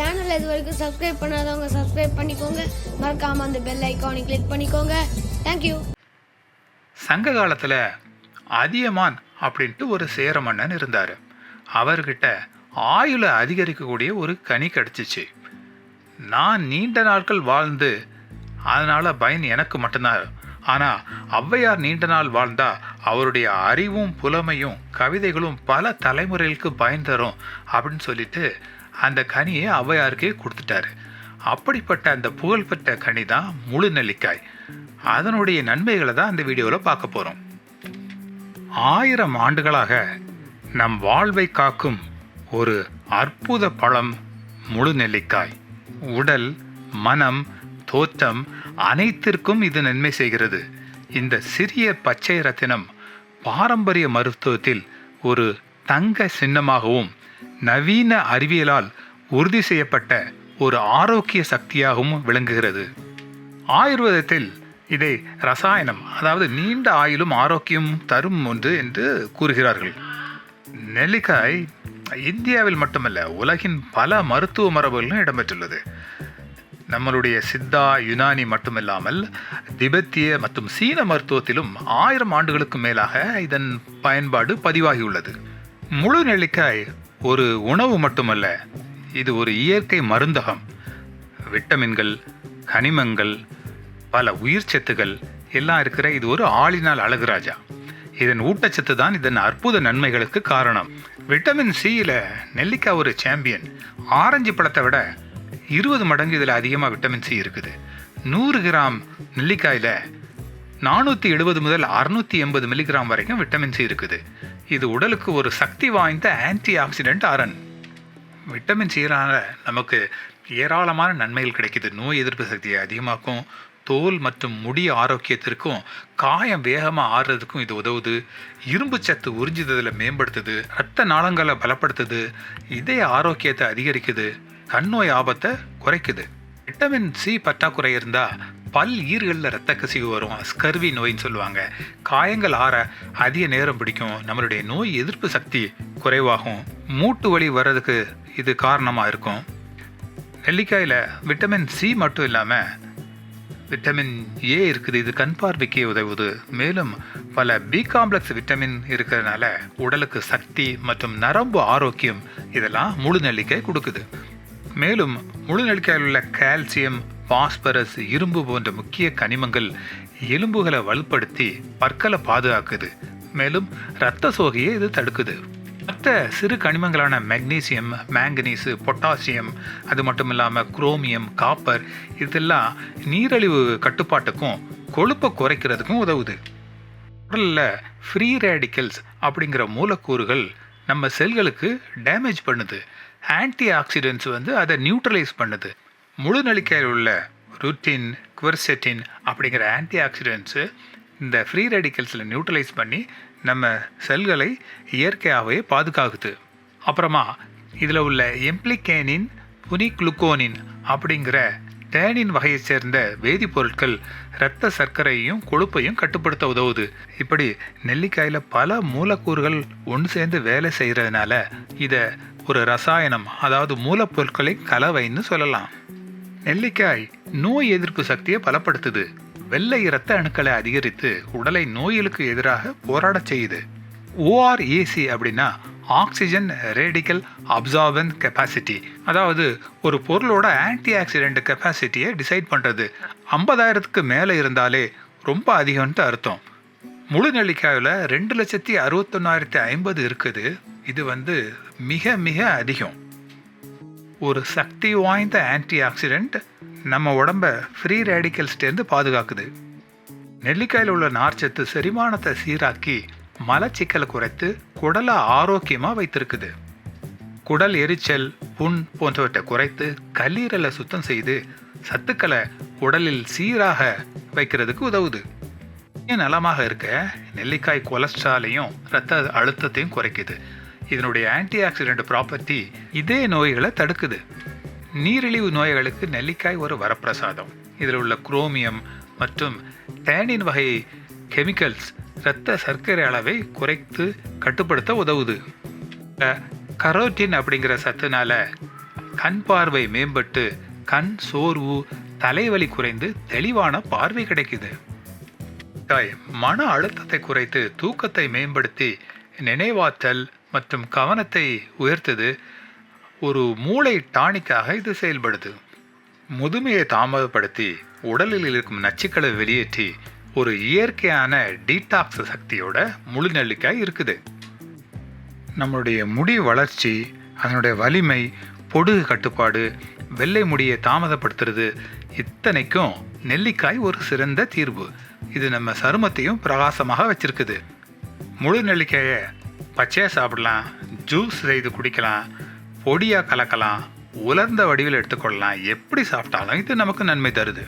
எங்கள் இது வரைக்கும் சப்ஸ்கிரைப் பண்ணாதவங்க சப்ஸ்கிரைப் பண்ணிக்கோங்க. மறக்காமல் அந்த பெல் ஐக்கானை கிளிக் பண்ணிக்கோங்க. தேங்க்யூ சங்க காலத்தில் அதியமான் அப்படின்ட்டு ஒரு சேர மன்னன் இருந்தார். அவர்கிட்ட ஆயுளை அதிகரிக்கக்கூடிய ஒரு கனி கிடச்சிச்சு. நான் நீண்ட நாட்கள் வாழ்ந்து அதனால் பயன் எனக்கு மட்டும்தான். ஆனால் ஔவையார் நீண்ட நாள் வாழ்ந்தா அவருடைய அறிவும் புலமையும் கவிதைகளும் பல தலைமுறைகளுக்கு பயன் தரும் அப்படின்னு சொல்லிட்டு அந்த கனியை ஔவையாருக்கே கொடுத்துட்டாரு. அப்படிப்பட்ட அந்த புகழ்பெற்ற கனி தான் முழு நெல்லிக்காய். அதனுடைய நன்மைகளை தான் அந்த வீடியோவில் பார்க்க போகிறோம் ஆயிரம் ஆண்டுகளாக நம் வாழ்வை காக்கும் ஒரு அற்புத பழம் முழு நெல்லிக்காய். உடல் மனம் தோற்றம் அனைத்திற்கும் இது நன்மை செய்கிறது. இந்த சிறிய பச்சை ரத்தினம் பாரம்பரிய மருத்துவத்தில் ஒரு தங்க சின்னமாகவும் நவீன அறிவியலால் உறுதி செய்யப்பட்ட ஒரு ஆரோக்கிய சக்தியாகவும் விளங்குகிறது. ஆயுர்வேதத்தில் இதை ரசாயனம் அதாவது நீண்ட ஆயுளும் ஆரோக்கியம் தரும் ஒன்று என்று கூறுகிறார்கள். நெல்லிக்காய் இந்தியாவில் மட்டுமல்ல உலகின் பல மருத்துவ மரபுகளிலும் இடம்பெற்றுள்ளது. நம்மளுடைய சித்தா யுனானி மட்டுமில்லாமல் திபெத்திய மற்றும் சீன மருத்துவத்திலும் ஆயிரம் ஆண்டுகளுக்கு மேலாக இதன் பயன்பாடு பதிவாகியுள்ளது. முழு நெல்லிக்காய் ஒரு உணவு மட்டுமல்ல இது ஒரு இயற்கை மருந்தகம். விட்டமின்கள் கனிமங்கள் பல உயிர் சத்துகள் எல்லாம் இருக்கிற இது ஒரு ஆளினால் அழகுராஜா இதன் ஊட்டச்சத்து தான் இதன் அற்புத நன்மைகளுக்கு காரணம். விட்டமின் சியில் நெல்லிக்காய் ஒரு சாம்பியன் ஆரஞ்சு பழத்தை விட இருபது மடங்கு இதில் அதிகமாக விட்டமின் சி இருக்குது. நூறு கிராம் நெல்லிக்காயில் நானூற்றி எழுபது முதல் அறுநூற்றி எண்பது மில்லிகிராம் வரைக்கும் விட்டமின் சி இருக்குது. இது உடலுக்கு ஒரு சக்தி வாய்ந்த ஆன்டி ஆக்சிடென்ட் அரண். விட்டமின் சீரான நமக்கு ஏராளமான நன்மைகள் கிடைக்குது. நோய் எதிர்ப்பு சக்தியை அதிகமாக்கும் தோல் மற்றும் முடி ஆரோக்கியத்திற்கும் காயம் வேகமாக ஆறுறதுக்கும் இது உதவுது. இரும்பு சத்து உறிஞ்சுதலில் மேம்படுத்துது ரத்த நாளங்களை பலப்படுத்துது இதய ஆரோக்கியத்தை அதிகரிக்குது கண் நோய் ஆபத்தை குறைக்குது. விட்டமின் சி பற்றாக்குறை இருந்தால் பல் ஈர்களில் ரத்த கசிவு வரும். ஸ்கர்வி நோயின்னு சொல்லுவாங்க. காயங்கள் ஆற அதிக நேரம் பிடிக்கும். நம்மளுடைய நோய் எதிர்ப்பு சக்தி குறைவாகும். மூட்டு வலி வர்றதுக்கு இது காரணமாக இருக்கும். நெல்லிக்காயில் விட்டமின் சி மட்டும் இல்லாமல் விட்டமின் ஏ இருக்குது. இது கண் பார்வைக்கு உதவுது. மேலும் பல பி காம்ப்ளெக்ஸ் விட்டமின் இருக்கிறதுனால உடலுக்கு சக்தி மற்றும் நரம்பு ஆரோக்கியம் இதெல்லாம் முழு நெல்லிக்காய் கொடுக்குது. மேலும் முழு நெல்லிக்காயில் உள்ள கால்சியம் பாஸ்பரஸ் இரும்பு போன்ற முக்கிய கனிமங்கள் எலும்புகளை வலுப்படுத்தி பற்களை பாதுகாக்குது. மேலும் இரத்த சோகையை இது தடுக்குது. மற்ற சிறு கனிமங்களான மெக்னீசியம் மேங்கனீஸு பொட்டாசியம் அது மட்டும் இல்லாமல் குரோமியம் காப்பர் இதெல்லாம் நீரழிவு கட்டுப்பாட்டுக்கும் கொழுப்பை குறைக்கிறதுக்கும் உதவுது. உடலில் ஃப்ரீ ரேடிக்கல்ஸ் அப்படிங்கிற மூலக்கூறுகள் நம்ம செல்களுக்கு டேமேஜ் பண்ணுது. ஆன்டி ஆக்சிடென்ட்ஸ் வந்து அதை நியூட்ரலைஸ் பண்ணுது. முழு நெல்லிக்காயில் உள்ள ருட்டின் குவர்செட்டின் அப்படிங்கிற ஆன்டி ஆக்சிடென்ட்ஸு இந்த ஃப்ரீ ரெடிக்கல்ஸில் நியூட்ரலைஸ் பண்ணி நம்ம செல்களை இயற்கையாகவே பாதுகாக்குது. அப்புறமா இதில் உள்ள எம்ப்ளிகேனின் புனிக்ளுக்கோனின் அப்படிங்கிற டேனின் வகையை சேர்ந்த வேதிப்பொருட்கள் இரத்த சர்க்கரையையும் கொழுப்பையும் கட்டுப்படுத்த உதவுது. இப்படி நெல்லிக்காயில் பல மூலக்கூறுகள் ஒன்று சேர்ந்து வேலை செய்கிறதுனால இதை ஒரு ரசாயனம் அதாவது மூலப்பொருட்களை கலவைன்னு சொல்லலாம். நெல்லிக்காய் நோய் எதிர்ப்பு சக்தியை பலப்படுத்துது. வெள்ளை இரத்த அணுக்களை அதிகரித்து உடலை நோய்களுக்கு எதிராக போராடச் செய்யுது. ஓஆர்ஏசி அப்படின்னா ஆக்சிஜன் ரேடிக்கல் அப்சார்பன் கெப்பாசிட்டி. அதாவது ஒரு பொருளோட ஆன்டி ஆக்சிடென்ட் கெப்பாசிட்டியை டிசைட் பண்ணுறது ஐம்பதாயிரத்துக்கு மேலே இருந்தாலே ரொம்ப அதிகம்ன்ட்டு அர்த்தம். முழு நெல்லிக்காயில் ரெண்டு லட்சத்தி அறுபத்தொன்னாயிரத்தி ஐம்பது இருக்குது. இது வந்து மிக மிக அதிகம். ஒரு சக்தி வாய்ந்த ஆன்டி ஆக்சிடென்ட் நம்ம உடம்ப ஃப்ரீ ரேடிக்கல்ஸ்டேருந்து பாதுகாக்குது. நெல்லிக்காயில் உள்ள நார்ச்சத்து செரிமானத்தை சீராக்கி மலச்சிக்கலை குறைத்து குடலை ஆரோக்கியமாக வைத்திருக்குது. குடல் எரிச்சல் புண் போன்றவற்றை குறைத்து கல்லீரலை சுத்தம் செய்து சத்துக்களை உடலில் சீராக வைக்கிறதுக்கு உதவுது. ஏன் நலமாக இருக்க? நெல்லிக்காய் கொலஸ்ட்ராலையும் இரத்த அழுத்தத்தையும் குறைக்குது. இதனுடைய ஆன்டி ஆக்சிடென்ட் ப்ராப்பர்ட்டி இதே நோய்களை தடுக்குது. நீரிழிவு நோய்களுக்கு நெல்லிக்காய் ஒரு வரப்பிரசாதம். இதில் உள்ள குரோமியம் மற்றும் டேனின் வகை கெமிக்கல்ஸ் இரத்த சர்க்கரை அளவை குறைத்து கட்டுப்படுத்த உதவுது. கரோட்டின் அப்படிங்கிற சத்துனால கண் பார்வை மேம்பட்டு கண் சோர்வு தலைவலி குறைந்து தெளிவான பார்வை கிடைக்குது. மன அழுத்தத்தை குறைத்து தூக்கத்தை மேம்படுத்தி நினைவாற்றல் மற்றும் கவனத்தை உயர்த்தது ஒரு மூளை டானிக்காக இது செயல்படுது. முதுமையை தாமதப்படுத்தி உடலில் இருக்கும் நச்சுக்களை வெளியேற்றி ஒரு இயற்கையான டீடாக்ஸ் சக்தியோட முழு நெல்லிக்காய் இருக்குது. நம்மளுடைய முடி வளர்ச்சி அதனுடைய வலிமை பொடுகு கட்டுப்பாடு வெள்ளை முடியை தாமதப்படுத்துறது இத்தனைக்கும் நெல்லிக்காய் ஒரு சிறந்த தீர்வு. இது நம்ம சருமத்தையும் பிரகாசமாக வச்சிருக்குது. முழு நெல்லிக்காயை பச்சையாக சாப்பிடலாம் ஜூஸ் செய்து குடிக்கலாம் பொடியாக கலக்கலாம் உலர்ந்த வடிவில் எடுத்துக்கொள்ளலாம். எப்படி சாப்பிட்டாலும் இது நமக்கு நன்மை தருது.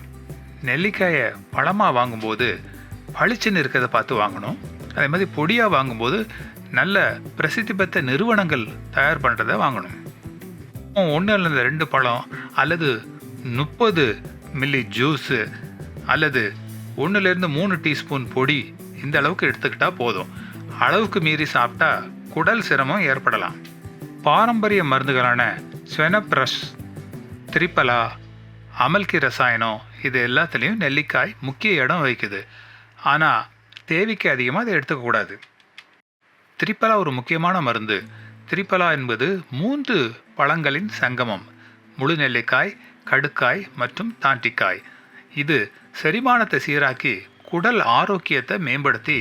நெல்லிக்காயை பழமாக வாங்கும்போது பளிச்சுன்னு இருக்கிறத பார்த்து வாங்கணும். அதே மாதிரி பொடியாக வாங்கும்போது நல்ல பிரசித்தி பெற்ற நிறுவனங்கள் தயார் பண்ணுறத வாங்கணும். ஒன்று அல்லது ரெண்டு பழம் அல்லது முப்பது மில்லி ஜூஸு அல்லது ஒன்றுலேருந்து மூணு டீஸ்பூன் பொடி இந்த அளவுக்கு எடுத்துக்கிட்டால் போதும். அளவுக்கு மீறி சாப்பிட்டா குடல் சிரமம் ஏற்படலாம். பாரம்பரிய மருந்துகளான ஸ்வெனப்ரஷ் திரிப்பலா அமல்கி ரசாயனம் இது எல்லாத்துலேயும் நெல்லிக்காய் முக்கிய இடம் வகிக்குது. ஆனால் தேவைக்கு அதிகமாக அதை எடுத்துக்கக்கூடாது திரிப்பலா ஒரு முக்கியமான மருந்து. திரிப்பலா என்பது மூன்று பழங்களின் சங்கமம். முழு நெல்லிக்காய் கடுக்காய் மற்றும் தாண்டிக்காய். இது செரிமானத்தை சீராக்கி குடல் ஆரோக்கியத்தை மேம்படுத்தி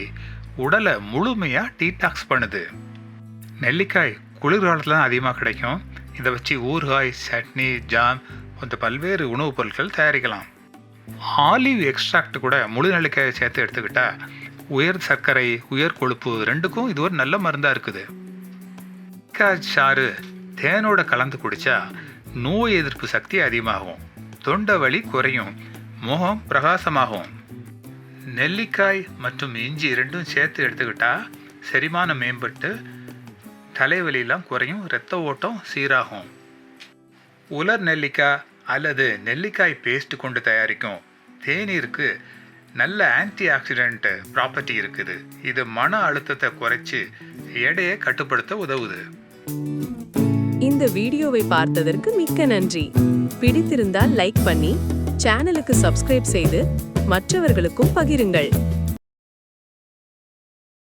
உடலை முழுமையாக டீடாக்ஸ் பண்ணுது. நெல்லிக்காய் குளிர்காலத்தில் தான் அதிகமாக கிடைக்கும். இதை வச்சு ஊறுகாய் சட்னி ஜாம் போன்ற பல்வேறு உணவுப் பொருட்கள் தயாரிக்கலாம். ஆலிவ் எக்ஸ்ட்ராக்ட் கூட முழு நெல்லிக்காயை சேர்த்து எடுத்துக்கிட்டால் உயர் சர்க்கரை உயர் கொழுப்பு ரெண்டுக்கும் இது ஒரு நல்ல மருந்தாக இருக்குது. நெல்லிக்காய் சாறு தேனோட கலந்து குடித்தா நோய் எதிர்ப்பு சக்தி அதிகமாகும். தொண்டை வலி குறையும். முகம் பிரகாசமாகும். நெல்லிக்காய் மற்றும் இஞ்சி ரெண்டும் சேர்த்து எடுத்துக்கிட்டால் செரிமானம் மேம்பட்டு தலைவலியெல்லாம் குறையும் இரத்த ஓட்டம் சீராகும். உலர் நெல்லிக்காய் அல்லது நெல்லிக்காய் பேஸ்ட் கொண்டு தயாரிக்கும். தேநீருக்கு நல்ல ஆன்டி ஆக்சிடென்ட் ப்ராப்பர்ட்டி இருக்குது. இது மன அழுத்தத்தை குறைச்சி எடையை கட்டுப்படுத்த உதவுது. இந்த வீடியோவை பார்த்ததற்கு மிக்க நன்றி. பிடித்திருந்தால் லைக் பண்ணி சேனலுக்கு சப்ஸ்கிரைப் செய்து மற்றவர்களுக்கும் பகிருங்கள்.